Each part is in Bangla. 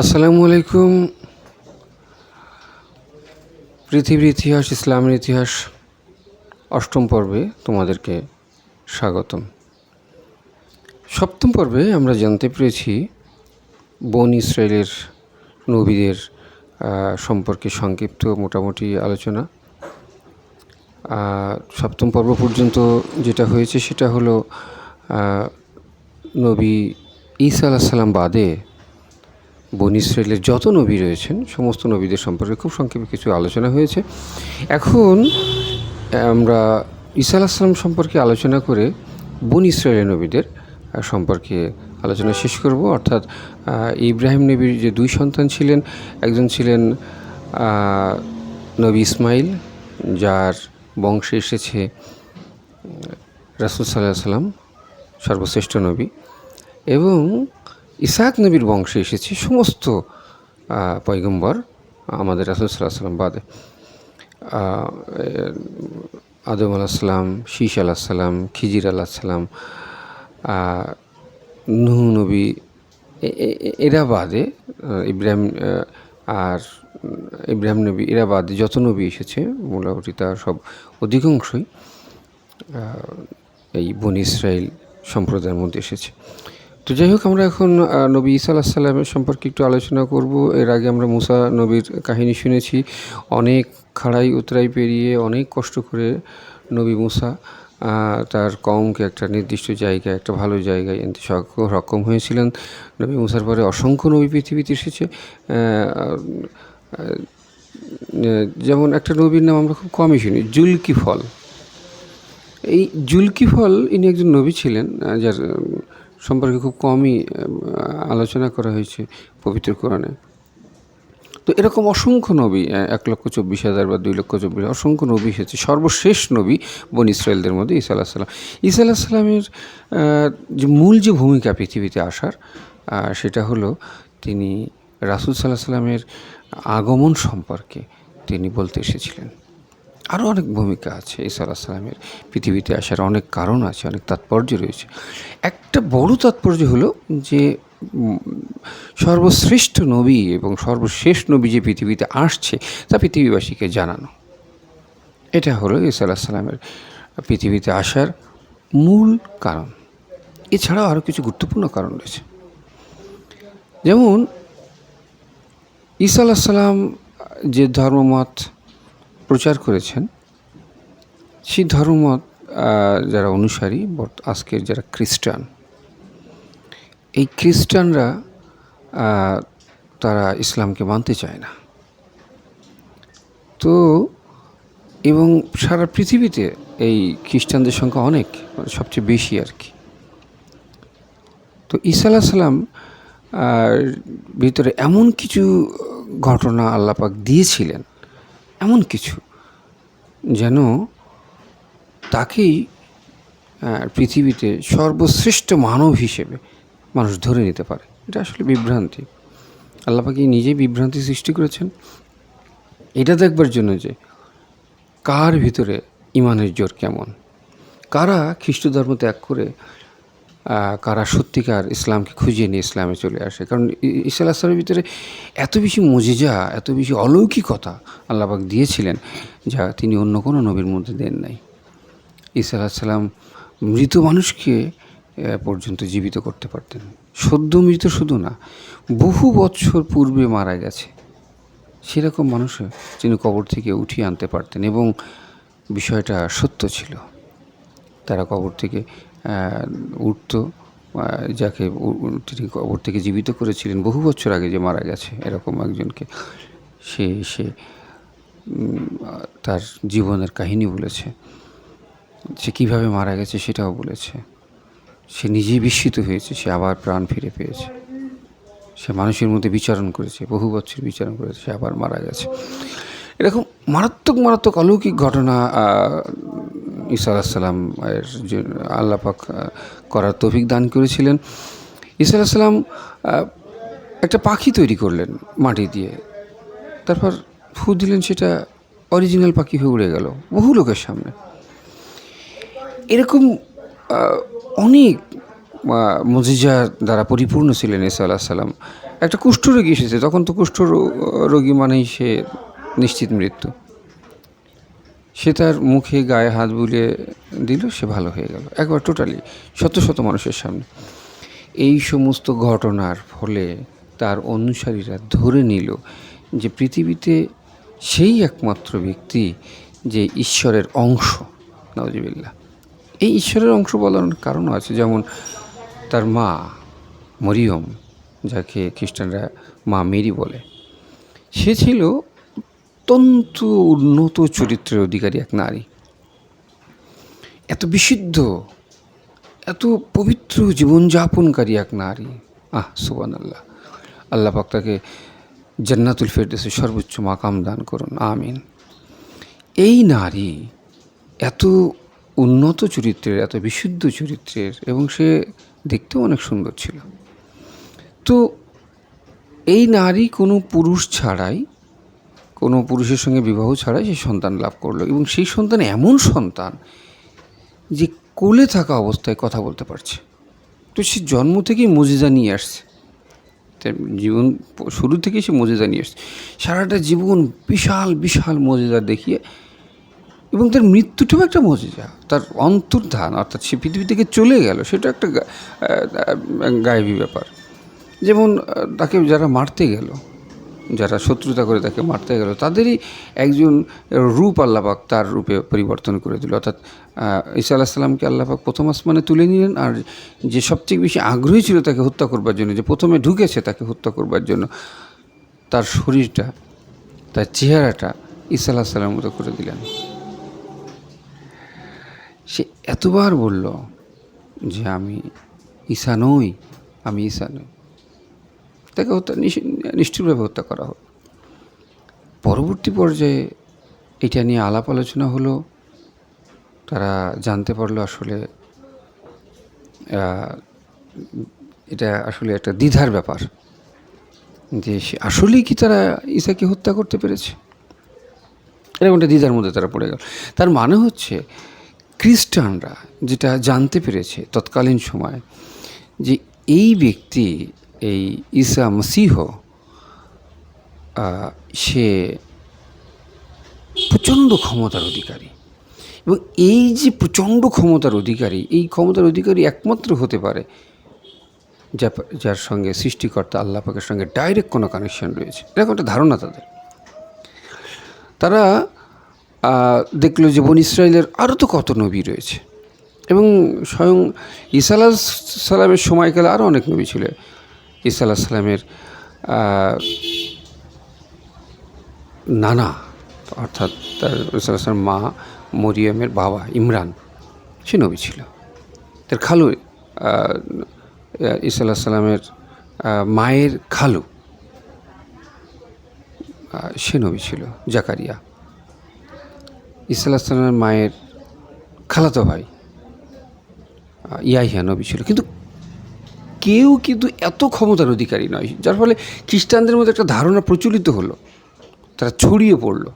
আসসালামু আলাইকুম। পৃথিবীর ইতিহাস, ইসলামের ইতিহাস, অষ্টম পর্বে তোমাদেরকে স্বাগতম। সপ্তম পর্বে আমরা জানতে পেরেছি বন ইসরায়েলের নবীদের সম্পর্কে সংক্ষিপ্ত মোটামুটি আলোচনা। সপ্তম পর্ব পর্যন্ত যেটা হয়েছে সেটা হলো নবী ঈসা আলাহিসাল্লাম বাদে বন ইসরায়েলের যত নবী রয়েছেন, সমস্ত নবীদের সম্পর্কে খুব সংক্ষেপে কিছু আলোচনা হয়েছে। এখন, আমরা ঈসা আলাহিসাল্লাম সম্পর্কে আলোচনা করে বন ইসরায়েলের নবীদের সম্পর্কে আলোচনা শেষ করব। অর্থাৎ ইব্রাহিম নবীর যে দুই সন্তান ছিলেন, একজন ছিলেন নবী ইসমাইল, যার বংশে এসেছে, রাসুল সাল্লাহ সাল্লাম, সর্বশ্রেষ্ঠ নবী। এবং ইসাহাক নবীর বংশে এসেছে সমস্ত পয়গম্বর আমাদের রাসুল সাল্লাহ সাল্লাম বাদে। আদম আলাহিসাল্লাম শীষ আলাহ সাল্লাম খিজির আলাহ সাল্লাম নুহ নবী এরা বাদে ইব্রাহিম আর ইব্রাহিম নবী, এরা বাদে যত নবী এসেছে, মোটামুটি তা সব অধিকাংশই এই বন ইসরায়েল সম্প্রদায়ের মধ্যে এসেছে। তো যাই হোক, আমরা এখন নবী ঈসা আলাহ সাল্লামের সম্পর্কে একটু আলোচনা করব। এর আগে আমরা মুসা নবীর কাহিনী শুনেছি। অনেক খাড়াই উতরাই পেরিয়ে অনেক কষ্ট করে নবী মুসা তার কমকে একটা নির্দিষ্ট জায়গায়, একটা ভালো জায়গায় এনতে সক্ষম- হয়েছিলেন। নবী মুসার পরে অসংখ্য নবী পৃথিবীতে এসেছে। যেমন একটা নবীর নাম আমরা খুব কমই শুনি, জুলকি ফল। এই জুলকি ফল ইনি একজন নবী ছিলেন যার সম্পর্কে খুব কমই আলোচনা করা হয়েছে পবিত্র কোরআনে। তো এরকম অসংখ্য নবী এক লক্ষ চব্বিশ হাজার বা দুই লক্ষ চব্বিশ অসংখ্য নবী এসেছে। সর্বশেষ নবী বন ইসরায়েলদের মধ্যে ঈসা আল্লাহ সাল্লাম ঈসা আল্লাহ সাল্লামের যে মূল যে ভূমিকা পৃথিবীতে আসার সেটা হলো তিনি রাসুল সাল্লাহ সাল্লামের আগমন সম্পর্কে তিনি বলতে এসেছিলেন। আরও অনেক ভূমিকা আছে ঈসা আলাহ সালামের পৃথিবীতে আসার অনেক কারণ আছে, অনেক তাৎপর্য রয়েছে। একটা বড় তাৎপর্য হলো যে সর্বশ্রেষ্ঠ নবী এবং সর্বশেষ নবী যে পৃথিবীতে আসছে তা পৃথিবীবাসীকে জানানো। এটা হলো ঈসা আলাহ সালামের পৃথিবীতে আসার মূল কারণ। এছাড়াও আরও কিছু গুরুত্বপূর্ণ কারণ রয়েছে। যেমন, ঈসা সাল্লাম যে ধর্মমত প্রচার করেছেন সেই ধর্মমত যারা অনুসারী আজকের যারা খ্রিস্টান, এই খ্রিস্টানরা তারা ইসলামকে মানতে চায় না। তো এবং সারা পৃথিবীতে এই খ্রিস্টানদের সংখ্যা অনেক মানে সবচেয়ে বেশি আর কি। তো ঈসা আলাহ সাল্লাম ভিতরে এমন কিছু ঘটনা আল্লাপাক দিয়েছিলেন এমন কিছু যেন তাকেই পৃথিবীতে সর্বশ্রেষ্ঠ মানব হিসেবে মানুষ ধরে নিতে পারে। এটা আসলে বিভ্রান্তি। আল্লাপাকি নিজেই বিভ্রান্তি সৃষ্টি করেছেন। এটা দেখবার জন্য যে কার ভিতরে ইমানের জোর কেমন? কারা খ্রিস্ট ধর্ম ত্যাগ করে কারা সত্যিকার ইসলামকে খুঁজে নিয়ে ইসলামে চলে আসে। কারণ ই- ঈসা আলাহিসামের ভিতরে এত বেশি মজিজা, এত বেশি অলৌকিকতা আল্লাহবাক দিয়েছিলেন যা তিনি অন্য কোনো নবীর মধ্যে দেন নাই। ঈসা আলাহিসাল্লাম মৃত মানুষকে পর্যন্ত জীবিত করতে পারতেন। সদ্য মৃত শুধু না, বহু বছর পূর্বে মারা গেছে। সেরকম মানুষও তিনি কবর থেকে উঠিয়ে আনতে পারতেন এবং বিষয়টা সত্য ছিল। তারা কবর থেকে উঠতো যাকে তিনি কবর থেকে জীবিত করেছিলেন, বহু বছর আগে যে মারা গেছে এরকম একজনকে, সে সে তার জীবনের কাহিনী বলেছে। সে কীভাবে মারা গেছে সেটাও বলেছে। সে নিজেই বিস্মিত হয়েছে, সে আবার প্রাণ ফিরে পেয়েছে। সে মানুষের মধ্যে বিচারণ করেছে, বহু বছর বিচারণ করেছে, সে আবার মারা গেছে। এরকম মারাত্মক মারাত্মক অলৌকিক ঘটনা ঈসা আলাহিসাল্লাম এর আল্লাপাক করার তৌফিক দান করেছিলেন। ঈসা আলাহিসাল্লাম একটা পাখি তৈরি করলেন মাটি দিয়ে। তারপর ফু দিলেন, সেটা অরিজিনাল পাখি হয়ে উড়ে গেল বহু লোকের সামনে। এরকম অনেক মজিজা দ্বারা পরিপূর্ণ ছিলেন ঈসা আলাহ সাল্লাম একটা কুষ্ঠরোগী এসেছে, তখন তো কুষ্ঠ রোগী মানেই সে নিশ্চিত মৃত্যু। সে তার মুখে গায়ে হাত বুলিয়ে দিল, সে ভালো হয়ে গেল। একবার টোটালি শত শত মানুষের সামনে। এই সমস্ত ঘটনার ফলে তার অনুসারীরা ধরে নিল যে পৃথিবীতে সেই একমাত্র ব্যক্তি যে ঈশ্বরের অংশ নওয়াজিবিল্লা এই ঈশ্বরের অংশ বলার কারণও আছে যেমন তার মা মরিয়ম, যাকে খ্রিস্টানরা মা মেরি বলে। সে ছিল অত্যন্ত উন্নত চরিত্রের অধিকারী এক নারী। এত বিশুদ্ধ, এত পবিত্র জীবনযাপনকারী এক নারী। আহ সুবান আল্লাহ আল্লাহ পাক তাকে জান্নাতুল ফেরদেসের সর্বোচ্চ মাকাম দান করুন, আমিন। এই নারী এত উন্নত চরিত্রের, এত বিশুদ্ধ চরিত্রের এবং সে দেখতেও অনেক সুন্দর ছিল। তো এই নারী কোনো পুরুষ ছাড়াই কোনো পুরুষের সঙ্গে বিবাহ ছাড়াই সে সন্তান লাভ করল। এবং সেই সন্তান এমন সন্তান যে কোলে থাকা অবস্থায় কথা বলতে পারছে। তো সে জন্ম থেকেই মজিজা নিয়ে আসছে। জীবন শুরু থেকেই সে মজিজা নিয়ে আসছে। সারাটা জীবন বিশাল বিশাল মজিজা দেখিয়ে এবং তার মৃত্যুটাও একটা মজিজা তার অন্তর্ধান, অর্থাৎ সে পৃথিবী থেকে চলে গেল, সেটা একটা গায়েবী ব্যাপার। যেমন তাকে যারা মারতে গেল যারা শত্রুতা করে তাকে মারতে গেল, তাদেরই একজন রূপ আল্লাপাক তার রূপে পরিবর্তন করে দিল। অর্থাৎ ঈসা আল্লাহ সাল্লামকে আল্লাপাক প্রথম আসমানে তুলে নিলেন আর যে সবচেয়ে বেশি আগ্রহী ছিল তাকে হত্যা করবার জন্য, যে প্রথমে ঢুকেছে তাকে হত্যা করবার জন্য, তার শরীরটা, তার চেহারাটা ঈসা আল্লাহ সাল্লামের মতো করে দিলেন। সে এতবার বলল যে, আমি ঈশা নই, আমি ঈশা নই। তাকে হত্যা, নিশ- নিষ্ঠুরভাবে হত্যা করা হলো পরবর্তী পর্যায়ে এটা নিয়ে আলাপ আলোচনা হলো। তারা জানতে পারল আসলে এটা আসলে একটা দ্বিধার ব্যাপার। যে সে আসলেই কি তারা ঈশাকে হত্যা করতে পেরেছে? এরকম একটা দ্বিধার মধ্যে তারা পড়ে গেল। তার মানে হচ্ছে, খ্রিস্টানরা যেটা জানতে পেরেছে তৎকালীন সময়, যে এই ব্যক্তি এই ঈসা মসিহ সে প্রচণ্ড ক্ষমতার অধিকারী। এবং এই যে প্রচণ্ড ক্ষমতার অধিকারী, এই ক্ষমতার অধিকারী একমাত্র হতে পারে যা, যার সঙ্গে সৃষ্টিকর্তা আল্লাহ পাকের সঙ্গে ডাইরেক্ট কোনো কানেকশন রয়েছে। এরকম একটা ধারণা তাদের। তারা দেখল যে বন ইসরায়েলের আরও তো কত নবী রয়েছে। এবং স্বয়ং ঈসা আলাহ সালামের সময়কালে আরও অনেক নবী ছিল। ঈসা আলাহ সালামের আহ, নানা অর্থাৎ তার ঈসা মা মরিয়মের বাবা ইমরান সে নবী ছিল। তার খালু আহ, ঈসা আলাহ সালামের মায়ের খালু সে নবী ছিল জাকারিয়া। ঈসা আলাহ সালামের মায়ের খালাতো ভাই ইয়াহিয়া নবী ছিল। কিন্তু কেউ কিন্তু এত ক্ষমতার অধিকারী নয়, যার ফলে খ্রিস্টানদের মধ্যে একটা ধারণা প্রচলিত হলো, তারা ছড়িয়ে পড়ল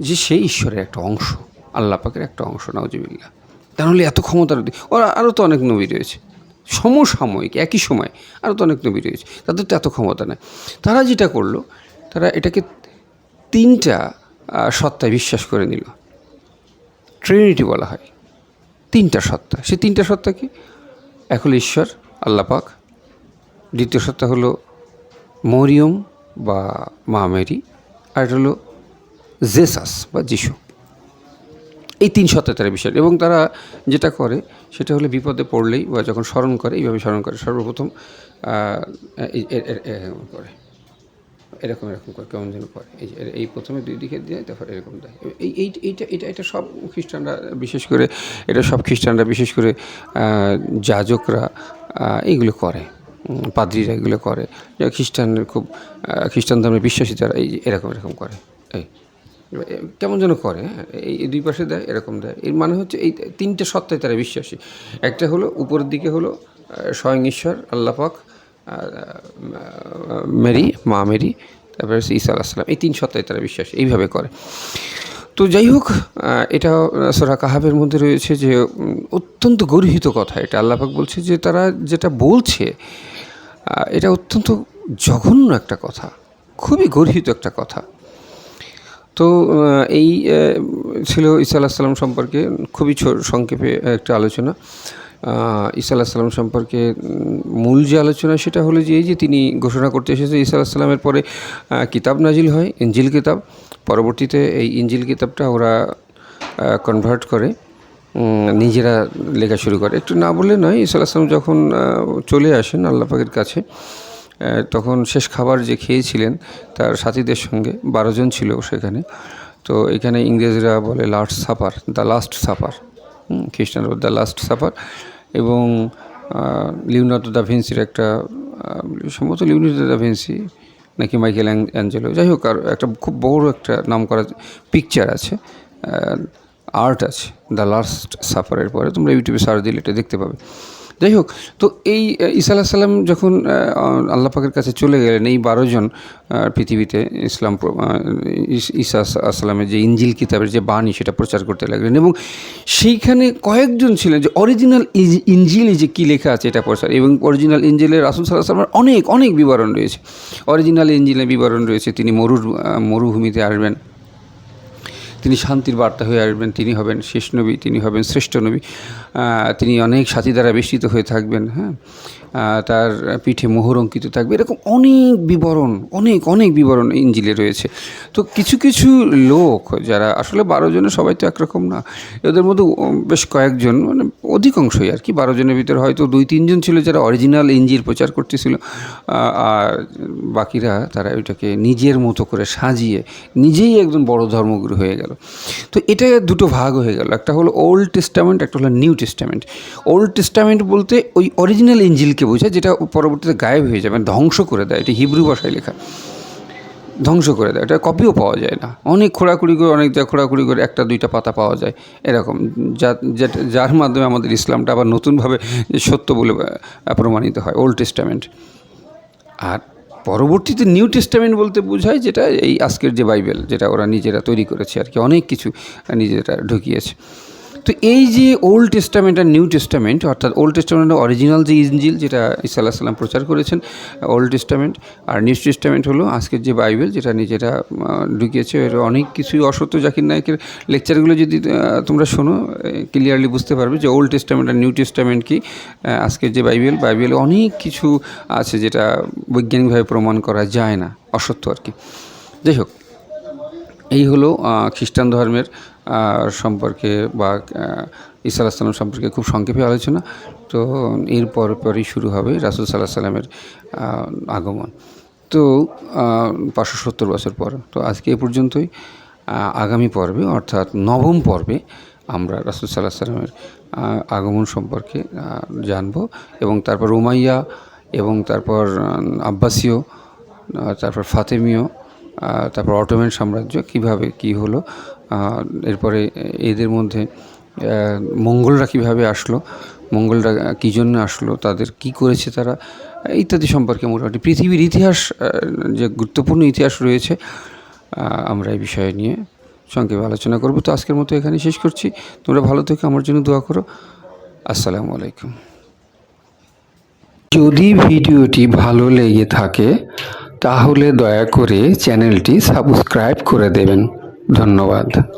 যে সেই ঈশ্বরের একটা অংশ, আল্লাহ পাকের একটা অংশ নাউজিবিল্লা তাহলে এত ক্ষমতার অধি- ওরা আরও তো অনেক নবী রয়েছে, সমসাময়িক, একই সময় আরও তো অনেক নবী রয়েছে, তাদের তো এত ক্ষমতা নেই। তারা যেটা করল, তারা এটাকে তিনটা সত্তায় বিশ্বাস করে নিল। ট্রিনিটি বলা হয়। তিনটা সত্তা, সে তিনটা সত্তা কি? এক ঈশ্বর আল্লাহ পাক। দ্বিতীয় সত্তা হলো মরিয়ম বা মা মেরি। আর একটা হলো জেসাস বা যিশু। এই তিন সত্তায় তারা বিশ্বাস এবং তারা যেটা করে, সেটা হলো বিপদে পড়লেই বা যখন স্মরণ করে, এইভাবে স্মরণ করে। সর্বপ্রথম করে। এরকম এরকম করে, কেমন যেন করে। এই এই প্রথমে দুই দিকে দেয়, তারপর এরকম দেয়। এই এই, এইটা এটা এটা সব খ্রিস্টানরা, বিশেষ করে, এটা সব খ্রিস্টানরা, বিশেষ করে যাজকরা এইগুলো করে। পাদ্রীরা এগুলো করে। খ্রিস্টানের খুব খ্রিস্টান ধর্মের বিশ্বাসী তারা এই এরকম এরকম করে। এই কেমন যেন করে হ্যাঁ এই দুই পাশে দেয় এরকম দেয়। এর মানে হচ্ছে এই তিনটে সত্তায় তারা বিশ্বাসী। একটা হলো উপরের দিকে হলো স্বয়ং ঈশ্বর আল্লাহ পাক আর, মেরি মা মেরি তারপরে ঈসা আলাহিসাল্লাম এই তিন সত্তায় তারা বিশ্বাসী। এইভাবে করে। তো যাই হোক এটা সোরা কাহাবের মধ্যে রয়েছে যে অত্যন্ত গর্হিত কথা এটা। আল্লাপাক বলছে যে, তারা যেটা বলছে এটা অত্যন্ত জঘন্য একটা কথা, খুবই গর্হিত একটা কথা। তো এই ছিল ঈসা আলাহ সাল্লাম সম্পর্কে খুবই সংক্ষেপে একটা আলোচনা। ঈসা আলাহ সাল্লাম সম্পর্কে মূল যে আলোচনা সেটা হলো যে, এই যে তিনি ঘোষণা করতে এসেছে, ঈসা আলাহ সাল্লামের পরে কিতাব নাজিল হয় ইঞ্জিল কিতাব। পরবর্তীতে এই ইঞ্জিল কিতাবটা ওরা কনভার্ট করে নিজেরা লেখা শুরু করে। একটু না বললে নয় আলাহ যখন চলে আসেন আল্লাহ পাকের কাছে তখন শেষ খাবার যে খেয়েছিলেন তার সাথীদের সঙ্গে, বারো জন ছিল সেখানে। তো এখানে ইংরেজরা বলে last supper the last supper খ্রিস্টানরা দ্য লাস্ট সাপার এবং লিওনার্দো দা ভিন্সির একটা সম্ভবত লিওনার্দো দা ভিন্সি নাকি মাইকেল অ্যাং- অ্যাঞ্জেলো। যাই হোক, আর একটা খুব বড় একটা নাম করা পিকচার আছে আর্ট আছে দ্য লাস্ট সাফারের পরে। তোমরা ইউটিউবে সার্চ দিলে এটা দেখতে পাবে। যাই হোক তো এই ঈসা আলাহ সাল্লাম যখন আহ, আল্লাহ পাকের কাছে চলে গেলেন এই বারোজন পৃথিবীতে ইসলাম ঈসা আসসালামের যে ইঞ্জিল কিতাবের যে বাণী সেটা প্রচার করতে লাগলেন এবং সেইখানে কয়েকজন ছিলেন যে অরিজিনাল ইঞ্জিলে যে কী লেখা আছে এটা প্রচার এবং অরিজিনাল ইঞ্জিলের রাসুল সাল্লাহ সাল্লামের অনেক অনেক বিবরণ রয়েছে। অরিজিনাল ইঞ্জিলের বিবরণ রয়েছে তিনি মরুর মরুভূমিতে আসবেন তিনি শান্তির বার্তা হয়ে আসবেন তিনি হবেন শেষ নবী তিনি হবেন শ্রেষ্ঠ নবী। তিনি অনেক সাথী দ্বারা বেষ্টিত হয়ে থাকবেন হ্যাঁ? তার পিঠে মোহর অঙ্কিত থাকবে, এরকম অনেক বিবরণ, অনেক অনেক বিবরণ ইঞ্জিলে রয়েছে। তো কিছু কিছু লোক যারা, আসলে বারো জনের সবাই তো একরকম না, এদের মধ্যে বেশ কয়েকজন মানে অধিকাংশই আর কি, বারো জনের ভিতরে হয়তো দুই, তিনজন ছিল যারা অরিজিনাল ইঞ্জিল প্রচার করতেছিল আর বাকিরা তারা ওইটাকে নিজের মতো করে সাজিয়ে নিজেই একজন বড় ধর্মগুরু হয়ে গেল। তো এটা দুটো ভাগ হয়ে গেল, একটা হলো ওল্ড টেস্টামেন্ট একটা হলো নিউ টেস্টামেন্ট ওল্ড টেস্টামেন্ট বলতে ওই অরিজিনাল ইঞ্জিলকে বোঝায়, যেটা পরবর্তীতে গায়েব হয়ে যাবে ধ্বংস করে দেয়। এটি হিব্রু ভাষায় লেখা। ধ্বংস করে দেয়। এটা কপিও পাওয়া যায় না। অনেক খোঁড়াখুড়ি করে, অনেক জায়গায় খোঁড়াখুড়ি করে একটা, দুইটা পাতা পাওয়া যায় এরকম। যা যার মাধ্যমে আমাদের ইসলামটা আবার নতুনভাবে সত্য বলে প্রমাণিত হয় ওল্ড টেস্টামেন্ট আর পরবর্তীতে নিউ টেস্টামেন্ট বলতে বোঝায় যেটা এই আজকের যে বাইবেল যেটা ওরা নিজেরা তৈরি করেছে আর কি। অনেক কিছু নিজেরা ঢুকিয়েছে। তো এই যে ওল্ড টেস্টামেন্ট আর নিউ টেস্টামেন্ট অর্থাৎ ওল্ড টেস্টামেন্ট অরিজিনাল যে ইঞ্জিল যেটা ইসা আল্লাহ সাল্লাম প্রচার করেছেন ওল্ড টেস্টামেন্ট আর নিউ টেস্টামেন্ট হলো আজকের যে বাইবেল যেটা নিজেরা ঢুকিয়েছে। এর অনেক কিছুই অসত্য জাকির নায়কের লেকচারগুলো যদি তোমরা শোনো ক্লিয়ারলি বুঝতে পারবে যে ওল্ড টেস্টামেন্ট আর নিউ টেস্টামেন্ট কি আজকের যে বাইবেল, বাইবেলে অনেক কিছু আছে যেটা বৈজ্ঞানিকভাবে প্রমাণ করা যায় না, অসত্য আর কি। যাই হোক, এই হলো খ্রিস্টান ধর্মের সম্পর্কে বা ঈসা আলাহ সাল্লাম সম্পর্কে খুব সংক্ষেপে আলোচনা। তো এরপর পরই শুরু হবে রাসুল সাল্লাহ সাল্লামের আগমন। তো পাঁচশো সত্তর বছর পর। তো আজকে এ পর্যন্তই। আগামী পর্বে অর্থাৎ নবম পর্বে আমরা রাসুল সাল্লাহ সাল্লামের আগমন সম্পর্কে জানব এবং তারপর উমাইয়া এবং তারপর আব্বাসীয় তারপর ফাতেমীয় তারপর অটোম্যান সাম্রাজ্য কীভাবে কি হলো এরপরে এদের মধ্যে মঙ্গলরা কীভাবে আসলো, মঙ্গলরা কী জন্য আসলো, তাদের কি করেছে তারা, ইত্যাদি সম্পর্কে মোটামুটি পৃথিবীর ইতিহাস যে গুরুত্বপূর্ণ ইতিহাস রয়েছে আমরা এই বিষয় নিয়ে সংক্ষেপে আলোচনা করব। তো আজকের মতো এখানে শেষ করছি। তোমরা ভালো থেকো, আমার জন্য দোয়া করো। আসসালামু আলাইকুম। যদি ভিডিওটি ভালো লেগে থাকে, তাহলে দয়া করে চ্যানেলটি সাবস্ক্রাইব করে দেবেন। ধন্যবাদ।